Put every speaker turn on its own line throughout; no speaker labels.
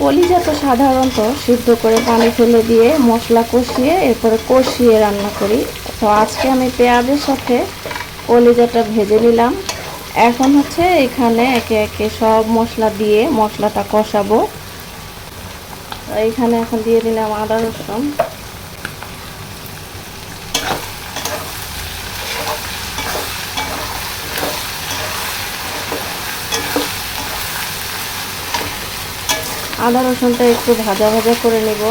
কলিজা তো সাধারণত সিদ্ধ করে পানি ফেলে দিয়ে মশলা কষিয়ে এরপরে কষিয়ে রান্না করি। তো আজকে আমি পেঁয়াজের সাথে কলিজাটা ভেজে নিলাম। এখন হচ্ছে এখানে একে একে সব মশলা দিয়ে মশলাটা কষাবো। তো এখানে এখন দিয়ে দিলাম আদা রসুন। আদা রসুনটা একটু ভাজা ভাজা করে নেব।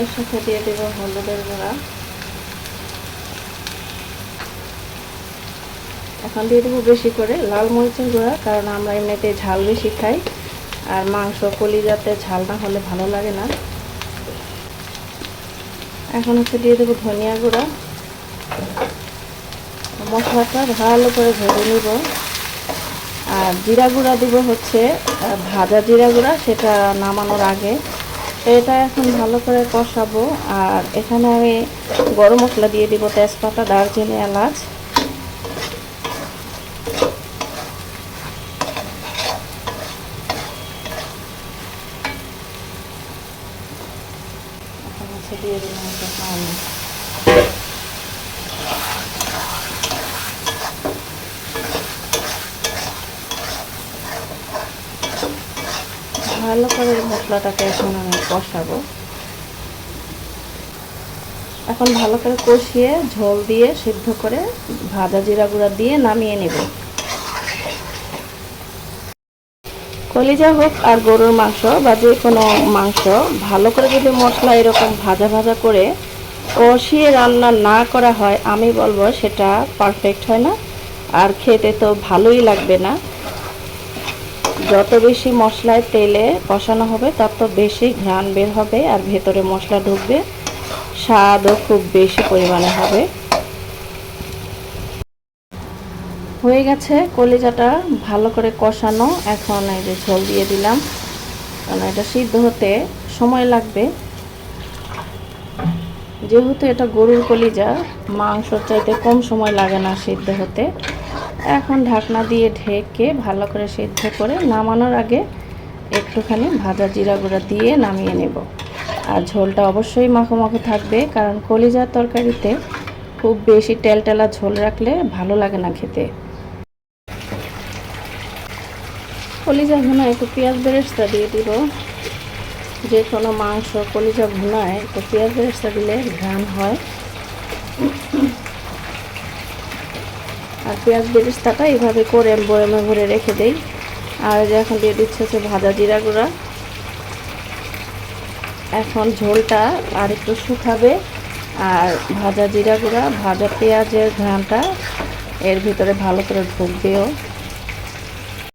এর সাথে দিয়ে দেব হলুদের গুঁড়া। এখন দিয়ে দেবো বেশি করে লাল মরিচের গুঁড়া, কারণ আমরা এমনিতে ঝাল বেশি খাই। আর মাংস কলিজাতে ঝাল না হলে ভালো লাগে না। এখন হচ্ছে দিয়ে দেবো ধনিয়া গুঁড়া। মশলাটা ভালো করে ভেজে নিব। আর জিরা গুঁড়া দিব হচ্ছে ভাজা জিরা গুঁড়া, সেটা নামানোর আগে। এটা এখন ভালো করে কষাবো। আর এখানে আমি গরম মশলা দিয়ে দিব তেজপাতা, দারচিনি, এলাচ। দিয়ে দিলাম ভালো করে মশলাটাকে এখন আমি কষাবো। এখন ভালো করে কষিয়ে ঝোল দিয়ে সিদ্ধ করে ভাজা জিরা গুঁড়া দিয়ে নামিয়ে নেব। কলিজা হোক, আর গরুর মাংস বা যে কোনো মাংস, ভালো করে যদি মশলা এরকম ভাজা ভাজা করে কষিয়ে রান্না না করা হয়, আমি বলব সেটা পারফেক্ট হয় না। আর খেতে তো ভালোই লাগবে না। যত বেশি মশলায় তেলে কষানো হবে, তত বেশি ঘ্রাণ বের হবে, আর ভেতরে মশলা ঢুকবে। স্বাদও খুব বেশি পরিমাণে হবে। হয়ে গেছে, কলিজাটা ভালো করে কষানো। এখন এই যে ঝোল দিয়ে দিলাম। কারণ এটা সিদ্ধ হতে সময় লাগবে। যেহেতু এটা গরুর কলিজা, মাংসর চাইতে কম সময় লাগে না সিদ্ধ হতে। এখন ঢাকনা দিয়ে ঢেকে ভালো করে সিদ্ধ করে নামানোর আগে একটুখানি ভাজা জিরা গুঁড়া দিয়ে নামিয়ে নেব। আর ঝোলটা অবশ্যই মাখো মাখো থাকবে, কারণ কলিজার তরকারিতে খুব বেশি টেলটেলা ঝোল রাখলে ভালো লাগে না খেতে। কলিজা ভুনা একটু পেঁয়াজ বেরেস্তা দিয়ে দিব। যে কোনো মাংস কলিজা ভুনায় একটু পেঁয়াজ বেরেস্তা দিলে ঘ্রাণ হয়। আর পেঁয়াজ বেরেস্তাটা এইভাবে করে বয়মে ভরে রেখে দেই। আর যে এখন দিয়ে দিচ্ছে হচ্ছে ভাজা জিরা গুঁড়া। এখন ঝোলটা আর একটু শুকাবে। আর ভাজা জিরা গুঁড়া, ভাজা পেঁয়াজের ঘ্রাণটা এর ভিতরে ভালো করে ঢুকবেও।